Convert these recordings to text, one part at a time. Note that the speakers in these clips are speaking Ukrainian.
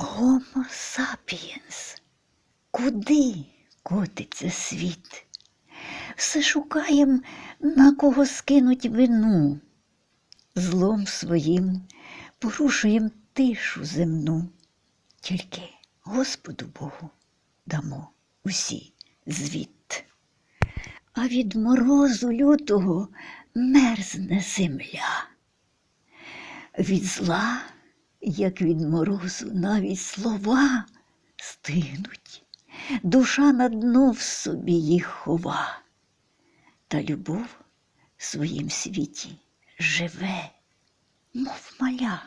Homo sapiens. Куди котиться світ? Все шукаєм, на кого скинуть вину. Злом своїм порушуєм тишу земну. Тільки Господу Богу дамо усі звіт. А від морозу лютого мерзне земля. Від зла, як від морозу, навіть слова стигнуть, душа на дно в собі їх хова, та любов в своїм світі живе, мов маля,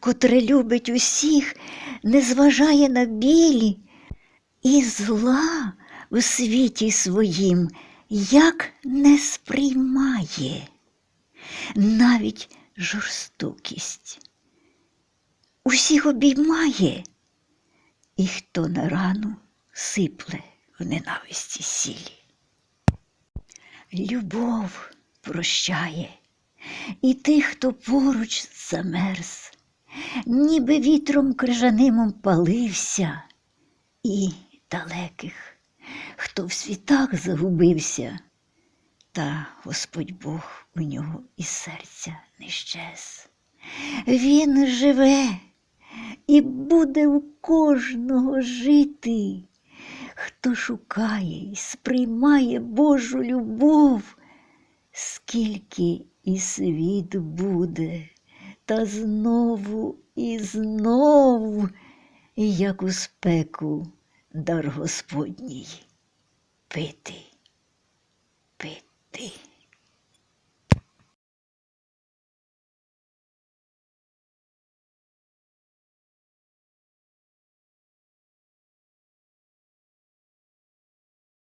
котре любить усіх, не зважає на білі, і зла в світі своїм як не сприймає навіть жорстокість. Усіх обіймає, і хто на рану сипле в ненависті сілі. Любов прощає і тих, хто поруч замерз, ніби вітром крижаним палився, і далеких, хто в світах загубився, та Господь Бог у нього із серця не щез. Він живе і буде у кожного жити, хто шукає і сприймає Божу любов, скільки і світ буде, та знову і знову, як у спеку дар Господній. Пити, пити.